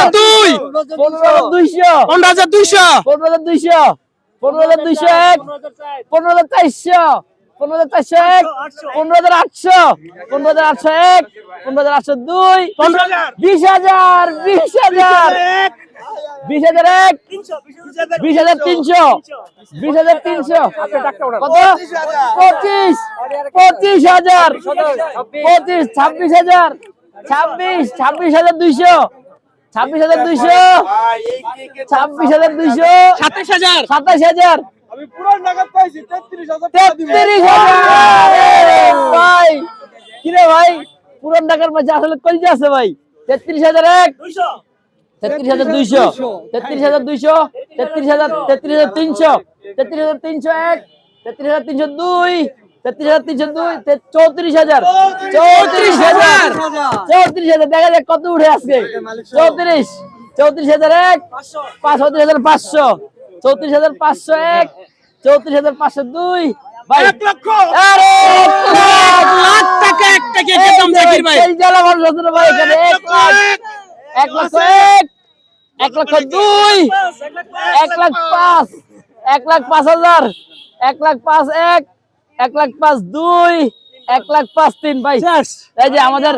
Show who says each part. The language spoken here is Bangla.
Speaker 1: হাজার দুই।
Speaker 2: পনেরো হাজার দুইশো।
Speaker 1: পনেরো হাজার দুইশো।
Speaker 2: পনেরো হাজার দুইশো। পনেরো হাজার দুইশো। এক পনেরো হাজার চারশো। পনেরো হাজার চারশো এক। পনেরো হাজার আটশো। পনেরো হাজার আটশো এক। পনেরো হাজার আটশো দুই। বিশ হাজার। বিশ হাজার। বিশ হাজার। এক। বিশ হাজার তিনশো। বিশ হাজার তিনশো। কত? পঁচিশ পঁচিশ। হাজার। পঁচিশ ছাব্বিশ হাজার। ছাব্বিশ ছাব্বিশ হাজার দুইশো। ছাব্বিশ হাজার দুইশো। ছাব্বিশ হাজার দুইশো।
Speaker 1: সাতাশ হাজার।
Speaker 2: সাতাশ হাজার।
Speaker 3: আমি পুরো নাগাদ পাইছি তেত্রিশ হাজার
Speaker 2: তেত্রিশ হাজার। এ ভাই কিরে ভাই পুরান ঢাকার মাঝে আসলে কলজে আছে ভাই। তেত্রিশ হাজার এক। তেত্রিশ হাজার দুইশো। তেত্রিশ হাজার দুইশো। তেত্রিশ হাজার তেত্রিশ হাজার তিনশো। তেত্রিশ হাজার তিনশো এক। তেত্রিশ হাজার তিনশো দুই। তেত্রিশ হাজার তিনশো দুই চৌত্রিশ হাজার। চৌত্রিশ হাজার। চৌত্রিশ হাজার। দেখা যাক কত উঠে আজকে। চৌত্রিশ। চৌত্রিশ হাজার এক চৌত্রিশ হাজার পাঁচশো। চৌত্রিশ হাজার পাঁচশো এক চৌত্রিশ হাজার পাঁচশো দুই। এক লক্ষ। এক এক লক্ষ দুই। এক লাখ পাঁচ। এক লাখ পাঁচ হাজার। এক লাখ পাঁচ এক। এক লাখ পাঁচ দুই এক লাখ পাঁচ তিন ভাই এই যে আমাদের